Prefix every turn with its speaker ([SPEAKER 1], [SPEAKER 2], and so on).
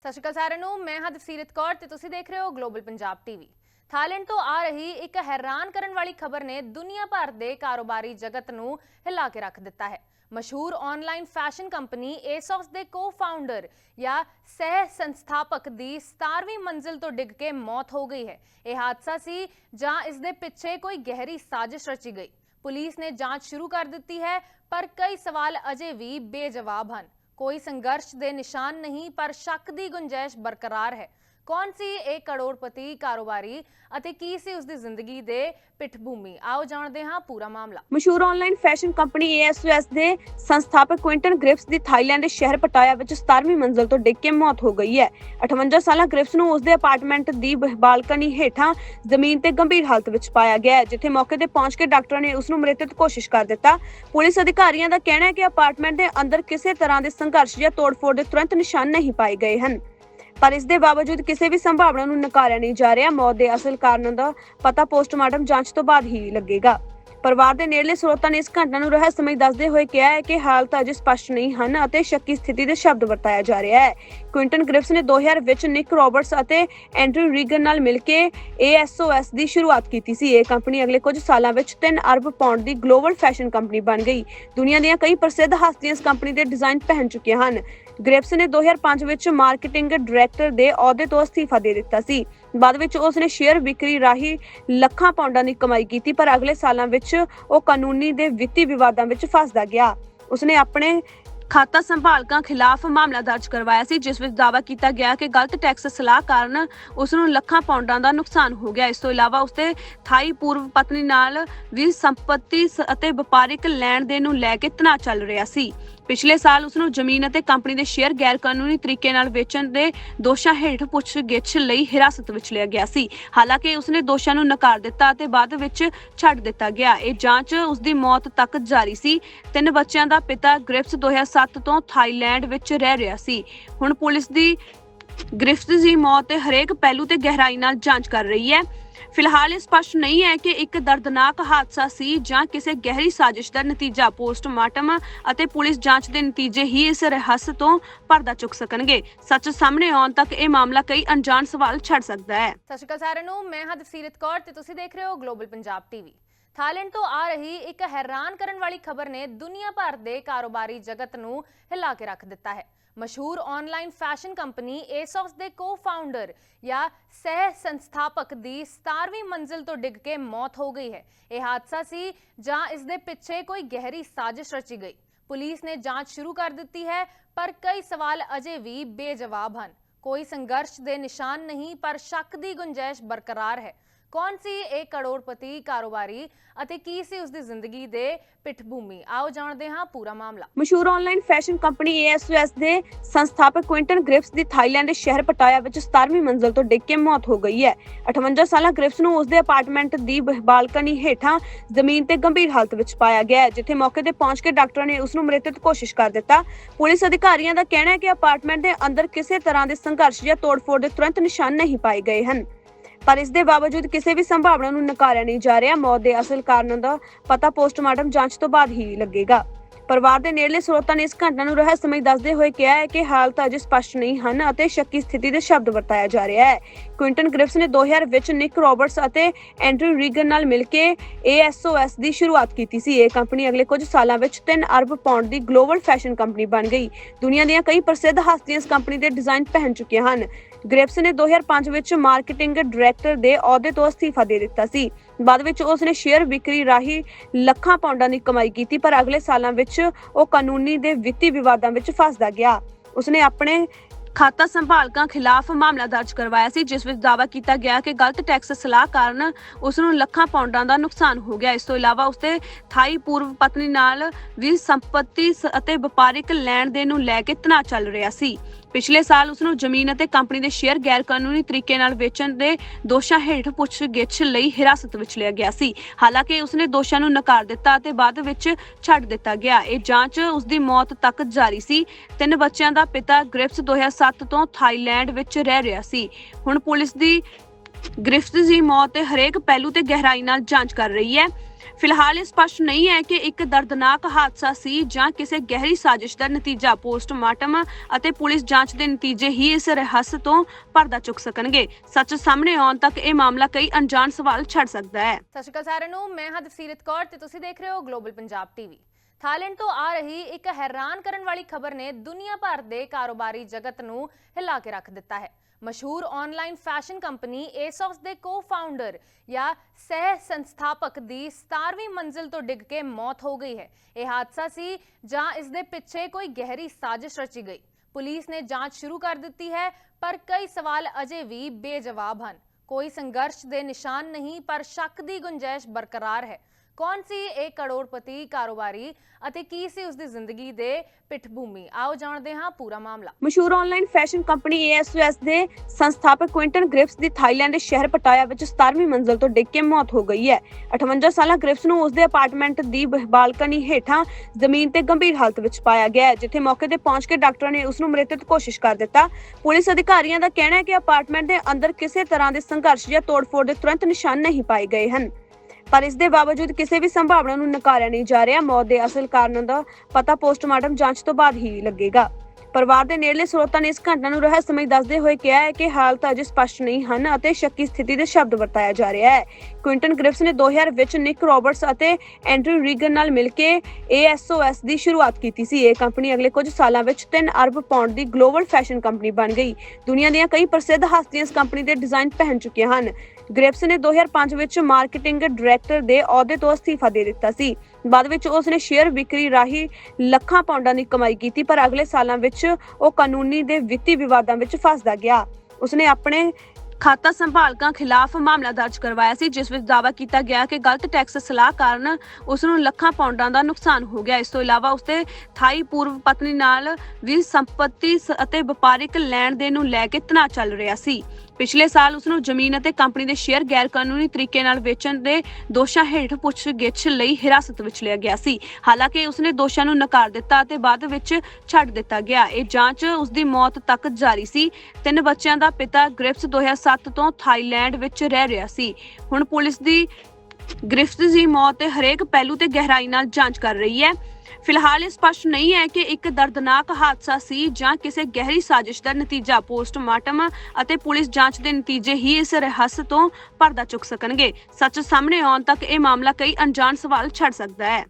[SPEAKER 1] ਸਤਿ ਸ਼੍ਰੀ ਅਕਾਲ ਸਾਰਿਆਂ ਨੂੰ, ਮੈਂ ਹਾਂ ਤਫਸੀਰਤ ਕੌਰ ਤੇ ਤੁਸੀਂ ਦੇਖ ਰਹੇ ਹੋ ਗਲੋਬਲ ਪੰਜਾਬ ਟੀਵੀ ਥਾਈਲੈਂਡ ਤੋਂ ਆ ਰਹੀ ਇੱਕ ਹੈਰਾਨ ਕਰਨ ਵਾਲੀ ਖਬਰ ਨੇ ਦੁਨੀਆ ਭਰ ਦੇ ਕਾਰੋਬਾਰੀ ਜਗਤ ਨੂੰ ਹਿਲਾ ਕੇ ਰੱਖ ਦਿੱਤਾ ਹੈ। ਮਸ਼ਹੂਰ ਆਨਲਾਈਨ ਫੈਸ਼ਨ ਕੰਪਨੀ ਏਸੋਸ ਦੇ ਕੋ-ਫਾਊਂਡਰ ਜਾਂ ਸਹਿ ਸੰਸਥਾਪਕ ਦੀ 17ਵੀਂ ਮੰਜ਼ਿਲ ਤੋਂ ਡਿੱਗ ਕੇ ਮੌਤ ਹੋ ਗਈ ਹੈ। ਇਹ ਹਾਦਸਾ ਸੀ ਜਾਂ ਇਸ ਦੇ ਪਿੱਛੇ ਕੋਈ ਗਹਿਰੀ ਸਾਜ਼ਿਸ਼ ਰਚੀ ਗਈ। ਪੁਲਿਸ ਨੇ ਜਾਂਚ ਸ਼ੁਰੂ ਕਰ ਦਿੱਤੀ ਹੈ, ਪਰ ਕਈ ਸਵਾਲ ਅਜੇ ਵੀ ਬੇਜਵਾਬ ਹਨ। ਕੋਈ ਸੰਘਰਸ਼ ਦੇ ਨਿਸ਼ਾਨ ਨਹੀਂ ਪਰ ਸ਼ੱਕ ਦੀ ਗੁੰਜਾਇਸ਼ ਬਰਕਰਾਰ ਹੈ। ਕੌਣ ਸੀ ਇਹ ਕਰੋੜਪਤੀ ਕਾਰੋਬਾਰੀ ਅਤੇ ਕੀ ਸੀ ਉਸ ਦੀ ਜ਼ਿੰਦਗੀ ਦੇ ਪਿੱਠਭੂਮੀ? ਆਓ ਜਾਣਦੇ ਹਾਂ ਪੂਰਾ ਮਾਮਲਾ।
[SPEAKER 2] ਮਸ਼ਹੂਰ ਆਨਲਾਈਨ ਫੈਸ਼ਨ ਕੰਪਨੀ ASOS ਦੇ ਸੰਸਥਾਪਕ ਕੁਇੰਟਨ ਗ੍ਰਿਫਸ ਦੀ ਥਾਈਲੈਂਡ ਦੇ ਸ਼ਹਿਰ ਪਟਾਇਆ ਵਿੱਚ 17ਵੀਂ ਮੰਜ਼ਲ ਤੋਂ ਡਿੱਗ ਕੇ ਮੌਤ ਹੋ ਗਈ ਹੈ। 58 ਸਾਲਾ ਗ੍ਰਿਫਸ ਨੂੰ ਉਸਦੇ ਅਪਾਰਟਮੈਂਟ ਦੀ ਬਾਲਕਨੀ ਹੇਠਾਂ ਜ਼ਮੀਨ ਤੇ ਗੰਭੀਰ ਹਾਲਤ ਵਿੱਚ ਪਾਇਆ ਗਿਆ ਹੈ, ਜਿੱਥੇ ਮੌਕੇ ਤੇ ਪਹੁੰਚ ਕੇ ਡਾਕਟਰਾਂ ਨੇ ਉਸ ਨੂੰ ਮ੍ਰਿਤਕ ਘੋਸ਼ਿਤ ਕਰ ਦਿੱਤਾ। ਪੁਲਿਸ ਅਧਿਕਾਰੀਆਂ ਦਾ ਕਹਿਣਾ ਹੈ ਕਿ ਅਪਾਰਟਮੈਂਟ ਦੇ ਅੰਦਰ ਕਿਸੇ ਤਰ੍ਹਾਂ ਦੇ ਸੰਘਰਸ਼ ਜਾਂ ਤੋੜਫੋੜ ਦੇ ਤੁਰੰਤ ਨਿਸ਼ਾਨ ਨਹੀਂ ਪਾਏ ਗਏ ਹਨ। ਪਰ ਇਸ ਦੇ ਬਾਵਜੂਦ ਕਿਸੇ ਵੀ ਸੰਭਾਵਨਾ ਨੂੰ ਨਕਾਰਿਆ ਨਹੀਂ ਜਾ ਰਿਹਾ। ਮੌਤ ਦੇ ਅਸਲ ਕਾਰਨਾਂ ਦਾ ਪਤਾ ਪੋਸਟਮਾਰਟਮ ਜਾਂਚ ਤੋਂ ਬਾਅਦ ਹੀ ਲੱਗੇਗਾ। ਪਰਿਵਾਰ ਦੇ ਨੇੜਲੇ ਸਰੋਤਾਂ ਨੇ ਇਸ ਘਟਨਾ ਨੂੰ ਰਹੱਸਮਈ ਦੱਸਦੇ ਹੋਏ ਕਿਹਾ ਹੈ ਕਿ ਹਾਲਤ ਅਜੇ ਸਪਸ਼ਟ ਨਹੀਂ ਹਨ ਅਤੇ ਸ਼ੱਕੀ ਸਥਿਤੀ ਦੇ ਸ਼ਬਦ ਵਰਤਾਇਆ ਜਾ ਰਿਹਾ ਹੈ। ਕੁਇੰਟਨ ਗ੍ਰਿਫਸ ਨੇ 2000 ਵਿੱਚ ਨਿਕ ਰੋਬਰਟਸ ਅਤੇ ਐਂਡਰੂ ਰੀਗਨ ਨਾਲ ਮਿਲ ਕੇ ASOS ਦੀ ਸ਼ੁਰੂਆਤ ਕੀਤੀ ਸੀ। ਇਹ ਕੰਪਨੀ ਅਗਲੇ ਕੁਝ ਸਾਲਾਂ ਵਿੱਚ 3 ਅਰਬ ਪਾਉਂਡ ਦੀ ਗਲੋਬਲ ਫੈਸ਼ਨ ਕੰਪਨੀ ਬਣ ਗਈ। ਦੁਨੀਆ ਦੀਆਂ ਕਈ ਪ੍ਰਸਿੱਧ ਹਸਤੀਆਂ ਇਸ ਕੰਪਨੀ ਦੇ ਡਿਜ਼ਾਈਨ ਪਹਿਨ ਚੁੱਕੀਆਂ ਹਨ। ਗ੍ਰਿਫਸ ਨੇ 2005 ਵਿੱਚ ਮਾਰਕੀਟਿੰਗ ਡਾਇਰੈਕਟਰ ਦੇ ਅਹੁਦੇ ਤੋਂ ਅਸਤੀਫਾ ਦੇ ਦਿੱਤਾ ਸੀ। ਬਾਅਦ ਵਿੱਚ ਉਸ ਨੇ ਸ਼ੇਅਰ ਵਿਕਰੀ ਰਾਹੀਂ ਲੱਖਾਂ ਪਾਉਂਡਾਂ ਦੀ ਕਮਾਈ ਕੀਤੀ, ਪਰ ਅਗਲੇ ਸਾਲਾਂ ਵਿੱਚ ਉਹ ਕਾਨੂੰਨੀ ਦੇ ਵਿੱਤੀ ਵਿਵਾਦਾਂ ਵਿੱਚ ਫਸਦਾ ਗਿਆ। ਉਸਨੇ ਆਪਣੇ ਖਾਤਾ ਸੰਭਾਲਕਾਂ ਖਿਲਾਫ ਮਾਮਲਾ ਦਰਜ ਕਰਵਾਇਆ ਸੀ, ਜਿਸ ਵਿੱਚ ਦਾਅਵਾ ਕੀਤਾ ਗਿਆ ਕਿ ਗਲਤ ਟੈਕਸ ਸਲਾਹ ਕਾਰਨ ਉਸ ਨੂੰ ਲੱਖਾਂ ਪਾਉਂਡਾਂ ਦਾ ਨੁਕਸਾਨ ਹੋ ਗਿਆ। ਇਸ ਤੋਂ ਇਲਾਵਾ ਉਸਦੇ ਥਾਈ ਪੂਰਵ ਪਤਨੀ ਨਾਲ ਵੀ ਸੰਪਤੀ ਅਤੇ ਵਪਾਰਿਕ ਲੈਣ ਦੇਣ ਨੂੰ ਲੈ ਕੇ ਤਣਾਅ ਚੱਲ ਰਿਹਾ ਸੀ। ਪਿਛਲੇ ਸਾਲ ਉਸ ਨੂੰ ਜ਼ਮੀਨ ਅਤੇ ਕੰਪਨੀ ਦੇ ਸ਼ੇਅਰ ਗੈਰ ਕਾਨੂੰਨੀ ਤਰੀਕੇ ਨਾਲ ਵੇਚਣ ਦੇ ਦੋਸ਼ਾਂ ਹੇਠ ਪੁੱਛਗਿੱਛ ਲਈ ਹਿਰਾਸਤ ਵਿੱਚ ਲਿਆ ਗਿਆ ਸੀ। ਹਾਲਾਂਕਿ ਉਸਨੇ ਦੋਸ਼ਾਂ ਨੂੰ ਨਕਾਰ ਦਿੱਤਾ ਅਤੇ ਬਾਅਦ ਵਿੱਚ ਛੱਡ ਦਿੱਤਾ ਗਿਆ। ਇਹ ਜਾਂਚ ਉਸ ਦੀ ਮੌਤ ਤੱਕ ਜਾਰੀ ਸੀ। ਤਿੰਨ ਬੱਚਿਆਂ ਦਾ ਪਿਤਾ ਗ੍ਰਿਫਸ 2007 ਤੋਂ ਥਾਈਲੈਂਡ ਵਿੱਚ ਰਹਿ ਰਿਹਾ ਸੀ। ਹੁਣ ਪੁਲਿਸ ਦੀ ਗ੍ਰਿਫ਼ਤ ਦੀ ਮੌਤ ਤੇ ਹਰੇਕ ਪਹਿਲੂ ਤੇ ਗਹਿਰਾਈ ਨਾਲ ਜਾਂਚ ਕਰ ਰਹੀ ਹੈ। ਫਿਲਹਾਲ ਇਹ ਸਪਸ਼ਟ ਨਹੀਂ ਹੈ ਕਿ ਇੱਕ ਦਰਦਨਾਕ ਹਾਦਸਾ ਸੀ ਜਾਂ ਕਿਸੇ ਗਹਿਰੀ ਸਾਜ਼ਿਸ਼ ਦਾ ਨਤੀਜਾ ਪੋਸਟਮਾਰਟਮ ਅਤੇ ਪੁਲਿਸ ਜਾਂਚ ਦੇ ਨਤੀਜੇ ਹੀ ਇਸ ਰਹੱਸ ਤੋਂ ਪਰਦਾ ਚੁੱਕ ਸਕਣਗੇ। ਸੱਚ ਸਾਹਮਣੇ ਆਉਣ ਤੱਕ ਇਹ ਮਾਮਲਾ ਕਈ ਅਣਜਾਣ ਸਵਾਲ ਛੱਡ ਸਕਦਾ ਹੈ।
[SPEAKER 1] ਸਤਿ ਸ਼੍ਰੀ ਅਕਾਲ ਸਾਰਿਆਂ ਨੂੰ, ਮੈਂ ਹਾਂ ਤਫਸੀਰਤ ਕੌਰ ਤੇ ਤੁਸੀਂ ਦੇਖ ਰਹੇ ਹੋ ਗਲੋਬਲ ਪੰਜਾਬ ਟੀਵੀ ਥਾਈਲੈਂਡ ਤੋਂ ਆ ਰਹੀ ਇੱਕ ਹੈਰਾਨ ਕਰਨ ਵਾਲੀ ਖਬਰ ਨੇ ਦੁਨੀਆ ਭਰ ਦੇ ਕਾਰੋਬਾਰੀ ਜਗਤ ਨੂੰ ਹਿਲਾ ਕੇ ਰੱਖ ਦਿੱਤਾ ਹੈ। ਮਸ਼ਹੂਰ ਆਨਲਾਈਨ ਫੈਸ਼ਨ ਕੰਪਨੀ ਏਸੋਸ ਦੇ ਕੋ-ਫਾਊਂਡਰ ਜਾਂ ਸਹਿ ਸੰਸਥਾਪਕ ਦੀ 17ਵੀਂ ਮੰਜ਼ਿਲ ਤੋਂ ਡਿੱਗ ਕੇ ਮੌਤ ਹੋ ਗਈ ਹੈ ਇਹ ਹਾਦਸਾ ਸੀ ਜਾਂ ਇਸ ਦੇ ਪਿੱਛੇ ਕੋਈ ਗਹਿਰੀ ਸਾਜ਼ਿਸ਼ ਰਚੀ ਗਈ ਪੁਲਿਸ ਨੇ ਜਾਂਚ ਸ਼ੁਰੂ ਕਰ ਦਿੱਤੀ ਹੈ ਪਰ ਕਈ ਸਵਾਲ ਅਜੇ ਵੀ ਬੇਜਵਾਬ ਹਨ ਕੋਈ ਸੰਘਰਸ਼ ਦੇ ਨਿਸ਼ਾਨ ਨਹੀਂ ਪਰ ਸ਼ੱਕ ਦੀ ਗੁੰਜਾਇਸ਼ ਬਰਕਰਾਰ ਹੈ ਕੌਣ ਸੀ ਇਹ ਕਰੋੜਪਤੀ, ਕਾਰੋਬਾਰੀ ਅਤੇ ਕੀ ਸੀ ਉਸ ਦੀ ਜ਼ਿੰਦਗੀ ਦੇ ਪਿੱਠਭੂਮੀ? ਆਓ ਜਾਣਦੇ ਹਾਂ ਪੂਰਾ ਮਾਮਲਾ।
[SPEAKER 2] ਮਸ਼ਹੂਰ ਆਨਲਾਈਨ ਫੈਸ਼ਨ ਕੰਪਨੀ ASOS ਦੇ ਸੰਸਥਾਪਕ ਕੁਇੰਟਨ ਗ੍ਰਿਫਸ ਦੀ ਥਾਈਲੈਂਡ ਦੇ ਸ਼ਹਿਰ ਪਟਾਇਆ ਵਿੱਚ 17ਵੀਂ ਮੰਜ਼ਲ ਤੋਂ ਡਿੱਗ ਕੇ ਮੌਤ ਹੋ ਗਈ ਹੈ। 58 ਸਾਲਾ ਗ੍ਰਿਫਸ ਨੂੰ ਉਸਦੇ ਅਪਾਰਟਮੈਂਟ ਦੀ ਬਾਲਕਨੀ ਹੇਠਾਂ ਜ਼ਮੀਨ ਤੇ ਗੰਭੀਰ ਹਾਲਤ ਵਿੱਚ ਪਾਇਆ ਗਿਆ ਹੈ, ਜਿੱਥੇ ਮੌਕੇ ਤੇ ਪਹੁੰਚ ਕੇ ਡਾਕਟਰਾਂ ਨੇ ਉਸ ਨੂੰ ਮ੍ਰਿਤਕ ਘੋਸ਼ਿਤ ਕਰ ਦਿੱਤਾ। ਪੁਲਿਸ ਅਧਿਕਾਰੀਆਂ ਦਾ ਕਹਿਣਾ ਹੈ ਕਿ ਅਪਾਰਟਮੈਂਟ ਦੇ ਅੰਦਰ ਕਿਸੇ ਤਰ੍ਹਾਂ ਦੇ ਸੰਘਰਸ਼ ਜਾਂ ਤੋੜਫੋੜ ਦੇ ਤੁਰੰਤ ਨਿਸ਼ਾਨ ਨਹੀਂ ਪਾਏ ਗਏ ਹਨ। ਪਰ ਇਸ ਦੇ ਬਾਵਜੂਦ ਕਿਸੇ ਵੀ ਸੰਭਾਵਨਾ ਨੂੰ ਨਕਾਰਿਆ ਨਹੀਂ ਜਾ ਰਿਹਾ। ਮੌਤ ਦੇ ਅਸਲ ਕਾਰਨਾਂ ਦਾ ਪਤਾ ਪੋਸਟਮਾਰਟਮ ਜਾਂਚ ਤੋਂ ਬਾਅਦ ਹੀ ਲੱਗੇਗਾ। ਪਰਿਵਾਰ ਦੇ ਨੇੜਲੇ ਸਰੋਤਾਂ ਨੇ ਇਸ ਘਟਨਾ ਨੂੰ ਰਹੱਸਮਈ ਦੱਸਦੇ ਹੋਏ ਕਿਹਾ ਹੈ ਕਿ ਹਾਲਤ ਅਜੇ ਸਪਸ਼ਟ ਨਹੀਂ ਹਨ ਅਤੇ ਸ਼ੱਕੀ ਸਥਿਤੀ ਦੇ ਸ਼ਬਦ ਵਰਤਾਇਆ ਜਾ ਰਿਹਾ ਹੈ। ਕੁਇੰਟਨ ਗ੍ਰਿਫਸ ਨੇ 2000 ਵਿੱਚ ਨਿਕ ਰੋਬਰਟਸ ਅਤੇ ਐਂਡਰੂ ਰੀਗਨ ਨਾਲ ਮਿਲ ਕੇ ASOS ਦੀ ਸ਼ੁਰੂਆਤ ਕੀਤੀ ਸੀ। ਇਹ ਕੰਪਨੀ ਅਗਲੇ ਕੁਝ ਸਾਲਾਂ ਵਿੱਚ 3 ਅਰਬ ਪਾਉਂਡ ਦੀ ਗਲੋਬਲ ਫੈਸ਼ਨ ਕੰਪਨੀ ਬਣ ਗਈ। ਦੁਨੀਆ ਦੀਆਂ ਕਈ ਪ੍ਰਸਿੱਧ ਹਸਤੀਆਂ ਇਸ ਕੰਪਨੀ ਦੇ ਡਿਜ਼ਾਈਨ ਪਹਿਨ ਚੁੱਕੀਆਂ ਹਨ। ਗ੍ਰਿਫਸ ਨੇ 2005 ਵਿੱਚ ਮਾਰਕੀਟਿੰਗ ਡਾਇਰੈਕਟਰ ਦੇ ਅਹੁਦੇ ਤੋਂ ਅਸਤੀਫਾ ਦੇ ਦਿੱਤਾ ਸੀ। ਬਾਅਦ ਵਿੱਚ ਉਸ ਨੇ ਸ਼ੇਅਰ ਵਿਕਰੀ ਰਾਹੀਂ ਲੱਖਾਂ ਪਾਉਂਡਾਂ ਦੀ ਕਮਾਈ ਕੀਤੀ, ਪਰ ਅਗਲੇ ਸਾਲਾਂ ਵਿੱਚ ਉਹ ਕਾਨੂੰਨੀ ਦੇ ਵਿੱਤੀ ਵਿਵਾਦਾਂ ਵਿੱਚ ਫਸਦਾ ਗਿਆ। ਉਸਨੇ ਆਪਣੇ ਖਾਤਾ ਸੰਭਾਲਕਾਂ ਖਿਲਾਫ ਮਾਮਲਾ ਦਰਜ ਕਰਵਾਇਆ ਸੀ, ਜਿਸ ਵਿੱਚ ਦਾਅਵਾ ਕੀਤਾ ਗਿਆ ਕਿ ਗਲਤ ਟੈਕਸ ਸਲਾਹ ਕਾਰਨ ਉਸ ਨੂੰ ਲੱਖਾਂ ਪਾਉਂਡਾਂ ਦਾ ਨੁਕਸਾਨ ਹੋ ਗਿਆ। ਇਸ ਤੋਂ ਇਲਾਵਾ ਉਸਦੇ ਥਾਈ ਪੂਰਵ ਪਤਨੀ ਨਾਲ ਵੀ ਸੰਪત્ਤੀ ਅਤੇ ਵਪਾਰਿਕ ਲੈਣ ਦੇਣ ਨੂੰ ਲੈ ਕੇ ਤਣਾਅ ਚੱਲ ਰਿਹਾ ਸੀ। ਪਿਛਲੇ ਸਾਲ ਉਸ ਨੂੰ ਜ਼ਮੀਨ ਅਤੇ ਕੰਪਨੀ ਦੇ ਸ਼ੇਅਰ ਗੈਰ ਕਾਨੂੰਨੀ ਤਰੀਕੇ ਨਾਲ ਵੇਚਣ ਦੇ ਦੋਸ਼ਾਂ ਹੇਠ ਪੁੱਛਗਿੱਛ ਲਈ ਹਿਰਾਸਤ ਵਿੱਚ ਲਿਆ ਗਿਆ ਸੀ। ਹਾਲਾਂਕਿ ਉਸਨੇ ਦੋਸ਼ਾਂ ਨੂੰ ਨਕਾਰ ਦਿੱਤਾ ਅਤੇ ਬਾਅਦ ਵਿੱਚ ਛੱਡ ਦਿੱਤਾ ਗਿਆ। ਇਹ ਜਾਂਚ ਉਸ ਦੀ ਮੌਤ ਤੱਕ ਜਾਰੀ ਸੀ। ਤਿੰਨ ਬੱਚਿਆਂ ਦਾ ਪਿਤਾ ਗ੍ਰਿਫਸ 2007 ਤੋਂ ਥਾਈਲੈਂਡ ਵਿੱਚ ਰਹਿ ਰਿਹਾ ਸੀ। ਹੁਣ ਪੁਲਿਸ ਦੀ ਗ੍ਰਿਫਥ ਦੀ ਮੌਤ ਤੇ ਹਰੇਕ ਪਹਿਲੂ ਤੇ ਗਹਿਰਾਈ ਨਾਲ ਜਾਂਚ ਕਰ ਰਹੀ ਹੈ। ਫਿਲਹਾਲ ਇਹ ਸਪਸ਼ਟ ਨਹੀਂ ਹੈ ਕਿ ਇੱਕ ਦਰਦਨਾਕ ਹਾਦਸਾ ਸੀ ਜਾਂ ਕਿਸੇ ਗਹਿਰੀ ਸਾਜ਼ਿਸ਼ ਦਾ ਨਤੀਜਾ। ਪੋਸਟਮਾਰਟਮ ਅਤੇ ਪੁਲਿਸ ਜਾਂਚ ਦੇ ਨਤੀਜੇ ਹੀ ਇਸ ਰਹੱਸ ਤੋਂ ਪਰਦਾ ਚੁੱਕ ਸਕਣਗੇ। ਸੱਚ ਸਾਹਮਣੇ ਆਉਣ ਤੱਕ ਇਹ ਮਾਮਲਾ ਕਈ ਅਣਜਾਣ ਸਵਾਲ ਛੱਡ ਸਕਦਾ ਹੈ।
[SPEAKER 1] ਸਤਿ ਸ਼੍ਰੀ ਅਕਾਲ ਸਾਰਿਆਂ ਨੂੰ। ਮੈਂ ਹਾਂ ਦਫਸੀਰਤ ਕੌਰ ਤੇ ਤੁਸੀਂ ਦੇਖ ਰਹੇ ਹੋ ਗਲੋਬਲ ਪੰਜਾਬ ਟੀਵੀ ਥਾਈਲੈਂਡ ਤੋਂ ਆ ਰਹੀ ਇੱਕ ਹੈਰਾਨ ਕਰਨ ਵਾਲੀ ਖਬਰ ਨੇ ਦੁਨੀਆ ਭਰ ਦੇ ਕਾਰੋਬਾਰੀ ਜਗਤ ਨੂੰ ਹਿਲਾ ਕੇ ਰੱਖ ਦਿੱਤਾ ਹੈ। ਮਸ਼ਹੂਰ ਆਨਲਾਈਨ ਫੈਸ਼ਨ ਕੰਪਨੀ ਏਸੋਸ ਦੇ ਕੋ-ਫਾਊਂਡਰ ਜਾਂ ਸਹਿ ਸੰਸਥਾਪਕ ਦੀ 17ਵੀਂ ਮੰਜ਼ਿਲ ਤੋਂ ਡਿੱਗ ਕੇ ਮੌਤ ਹੋ ਗਈ ਹੈ। ਇਹ ਹਾਦਸਾ ਸੀ ਜਾਂ ਇਸ ਦੇ ਪਿੱਛੇ ਕੋਈ ਗਹਿਰੀ ਸਾਜ਼ਿਸ਼ ਰਚੀ ਗਈ। ਪੁਲਿਸ ਨੇ ਜਾਂਚ ਸ਼ੁਰੂ ਕਰ ਦਿੱਤੀ ਹੈ, ਪਰ ਕਈ ਸਵਾਲ ਅਜੇ ਵੀ ਬੇਜਵਾਬ ਹਨ। ਕੋਈ ਸੰਘਰਸ਼ ਦੇ ਨਿਸ਼ਾਨ ਨਹੀਂ, ਪਰ ਸ਼ੱਕ ਦੀ ਗੁੰਜਾਇਸ਼ ਬਰਕਰਾਰ ਹੈ। ਕੌਣ ਸੀ ਇਹ ਕਰੋੜਪਤੀ ਕਾਰੋਬਾਰੀ ਅਤੇ ਕੀ ਸੀ ਉਸ ਦੀ ਜ਼ਿੰਦਗੀ ਦੇ ਪਿੱਠਭੂਮੀ ਆਓ ਜਾਣਦੇ ਹਾਂ ਪੂਰਾ ਮਾਮਲਾ।
[SPEAKER 2] ਮਸ਼ਹੂਰ ਆਨਲਾਈਨ ਫੈਸ਼ਨ ਕੰਪਨੀ ASOS ਦੇ ਸੰਸਥਾਪਕ ਕੁਇੰਟਨ ਗ੍ਰਿਫਸ ਦੀ ਥਾਈਲੈਂਡ ਦੇ ਸ਼ਹਿਰ ਪਟਾਇਆ ਵਿੱਚ 17ਵੀਂ ਮੰਜ਼ਲ ਤੋਂ ਡਿੱਗ ਕੇ ਮੌਤ ਹੋ ਗਈ ਹੈ। 58 ਸਾਲਾ ਗ੍ਰਿਫਸ ਨੂੰ ਉਸਦੇ ਅਪਾਰਟਮੈਂਟ ਦੀ ਬਾਲਕਨੀ ਹੇਠਾਂ ਜ਼ਮੀਨ ਤੇ ਗੰਭੀਰ ਹਾਲਤ ਵਿੱਚ ਪਾਇਆ ਗਿਆ ਹੈ, ਜਿੱਥੇ ਮੌਕੇ ਤੇ ਪਹੁੰਚ ਕੇ ਡਾਕਟਰਾਂ ਨੇ ਉਸ ਨੂੰ ਮ੍ਰਿਤਕ ਘੋਸ਼ਿਤ ਕਰ ਦਿੱਤਾ। ਪੁਲਿਸ ਅਧਿਕਾਰੀਆਂ ਦਾ ਕਹਿਣਾ ਹੈ ਕਿ ਅਪਾਰਟਮੈਂਟ ਦੇ ਅੰਦਰ ਕਿਸੇ ਤਰ੍ਹਾਂ ਦੇ ਸੰਘਰਸ਼ ਜਾਂ ਤੋੜਫੋੜ ਦੇ ਤੁਰੰਤ ਨਿਸ਼ਾਨ ਨਹੀਂ ਪਾਏ ਗਏ ਹਨ। ਪਰ ਇਸ ਦੇ ਬਾਵਜੂਦ ਕਿਸੇ ਵੀ ਸੰਭਾਵਨਾ ਨੂੰ ਨਕਾਰਿਆ ਨਹੀਂ ਜਾ ਰਿਹਾ। ਮੌਤ ਦੇ ਅਸਲ ਕਾਰਨਾਂ ਦਾ ਪਤਾ ਪੋਸਟਮਾਰਟਮ ਜਾਂਚ ਤੋਂ ਬਾਅਦ ਹੀ ਲੱਗੇਗਾ। ਪਰਿਵਾਰ ਦੇ ਨੇੜਲੇ ਸਰੋਤਾਂ ਨੇ ਇਸ ਘਟਨਾ ਨੂੰ ਰਹੱਸਮਈ ਦੱਸਦੇ ਹੋਏ ਕਿਹਾ ਹੈ ਕਿ ਹਾਲਤ ਅਜੇ ਸਪਸ਼ਟ ਨਹੀਂ ਹਨ ਅਤੇ ਸ਼ੱਕੀ ਸਥਿਤੀ ਦੇ ਸ਼ਬਦ ਵਰਤਾਇਆ ਜਾ ਰਿਹਾ ਹੈ। ਕੁਇੰਟਨ ਗ੍ਰਿਫਸ ਨੇ 2000 ਵਿੱਚ ਨਿਕ ਰੋਬਰਟਸ ਅਤੇ ਐਂਡਰੂ ਰੀਗਨ ਨਾਲ ਮਿਲ ਕੇ ASOS ਦੀ ਸ਼ੁਰੂਆਤ ਕੀਤੀ ਸੀ। ਇਹ ਕੰਪਨੀ ਅਗਲੇ ਕੁਝ ਸਾਲਾਂ ਵਿੱਚ 3 ਅਰਬ ਪਾਉਂਡ ਦੀ ਗਲੋਬਲ ਫੈਸ਼ਨ ਕੰਪਨੀ ਬਣ ਗਈ। ਦੁਨੀਆ ਦੀਆਂ ਕਈ ਪ੍ਰਸਿੱਧ ਹਸਤੀਆਂ ਇਸ ਕੰਪਨੀ ਦੇ ਡਿਜ਼ਾਈਨ ਪਹਿਨ ਚੁੱਕੀਆਂ ਹਨ। ਗ੍ਰਿਫਸ ਨੇ 2005 ਵਿੱਚ ਮਾਰਕੀਟਿੰਗ ਡਾਇਰੈਕਟਰ ਦੇ ਅਹੁਦੇ ਤੋਂ ਅਸਤੀਫਾ ਦੇ ਦਿੱਤਾ ਸੀ। ਬਾਅਦ ਵਿੱਚ ਉਸ ਨੇ ਸ਼ੇਅਰ ਵਿਕਰੀ ਰਾਹੀਂ ਲੱਖਾਂ ਪਾਉਂਡਾਂ ਦੀ ਕਮਾਈ ਕੀਤੀ, ਪਰ ਅਗਲੇ ਸਾਲਾਂ ਵਿੱਚ ਉਹ ਕਾਨੂੰਨੀ ਦੇ ਵਿੱਤੀ ਵਿਵਾਦਾਂ ਵਿੱਚ ਫਸਦਾ ਗਿਆ। ਉਸਨੇ ਆਪਣੇ ਖਾਤਾ ਸੰਭਾਲਕਾਂ ਖਿਲਾਫ ਮਾਮਲਾ ਦਰਜ ਕਰਵਾਇਆ ਸੀ, ਜਿਸ ਵਿੱਚ ਦਾਅਵਾ ਕੀਤਾ ਗਿਆ ਕਿ ਗਲਤ ਟੈਕਸ ਸਲਾਹ ਕਾਰਨ ਉਸ ਨੂੰ ਲੱਖਾਂ ਪਾਉਂਡਾਂ ਦਾ ਨੁਕਸਾਨ ਹੋ ਗਿਆ। ਇਸ ਤੋਂ ਇਲਾਵਾ ਉਸਦੇ ਥਾਈ ਪੂਰਵ ਪਤਨੀ ਨਾਲ ਵੀ ਸੰਪਤੀ ਅਤੇ ਵਪਾਰਿਕ ਲੈਣ ਦੇਣ ਨੂੰ ਲੈ ਕੇ ਤਣਾਅ ਚੱਲ ਰਿਹਾ ਸੀ। ਪਿਛਲੇ ਸਾਲ ਉਸ ਨੂੰ ਜ਼ਮੀਨ ਅਤੇ ਕੰਪਨੀ ਦੇ ਸ਼ੇਅਰ ਗੈਰ ਕਾਨੂੰਨੀ ਤਰੀਕੇ ਨਾਲ ਵੇਚਣ ਦੇ ਦੋਸ਼ਾਂ ਹੇਠ ਪੁੱਛਗਿੱਛ ਲਈ ਹਿਰਾਸਤ ਵਿੱਚ ਲਿਆ ਗਿਆ ਸੀ। ਹਾਲਾਂਕਿ ਉਸਨੇ ਦੋਸ਼ਾਂ ਨੂੰ ਨਕਾਰ ਦਿੱਤਾ ਅਤੇ ਬਾਅਦ ਵਿੱਚ ਛੱਡ ਦਿੱਤਾ ਗਿਆ। ਇਹ ਜਾਂਚ ਉਸ ਦੀ ਮੌਤ ਤੱਕ ਜਾਰੀ ਸੀ। ਤਿੰਨ ਬੱਚਿਆਂ ਦਾ ਪਿਤਾ ਗ੍ਰਿਫਸ 2007 ਤੋਂ ਥਾਈਲੈਂਡ ਵਿੱਚ ਰਹਿ ਰਿਹਾ ਸੀ। ਹੁਣ ਪੁਲਿਸ ਦੀ ਗ੍ਰਿਫਸ ਦੀ ਮੌਤ ਤੇ ਹਰੇਕ ਪਹਿਲੂ ਤੇ ਗਹਿਰਾਈ ਨਾਲ ਜਾਂਚ ਕਰ ਰਹੀ ਹੈ। ਫਿਲਹਾਲ ਇਹ ਸਪਸ਼ਟ ਨਹੀਂ ਹੈ ਕਿ ਇੱਕ ਦਰਦਨਾਕ ਹਾਦਸਾ ਸੀ ਜਾਂ ਕਿਸੇ ਗਹਿਰੀ ਸਾਜ਼ਿਸ਼ ਦਾ ਨਤੀਜਾ। ਪੋਸਟਮਾਰਟਮ ਅਤੇ ਪੁਲਿਸ ਜਾਂਚ ਦੇ ਨਤੀਜੇ ਹੀ ਇਸ ਰਹੱਸ ਤੋਂ ਪਰਦਾ ਚੁੱਕ ਸਕਣਗੇ। ਸੱਚ ਸਾਹਮਣੇ ਆਉਣ ਤੱਕ ਇਹ ਮਾਮਲਾ ਕਈ ਅਣਜਾਣ ਸਵਾਲ ਛੱਡ ਸਕਦਾ ਹੈ।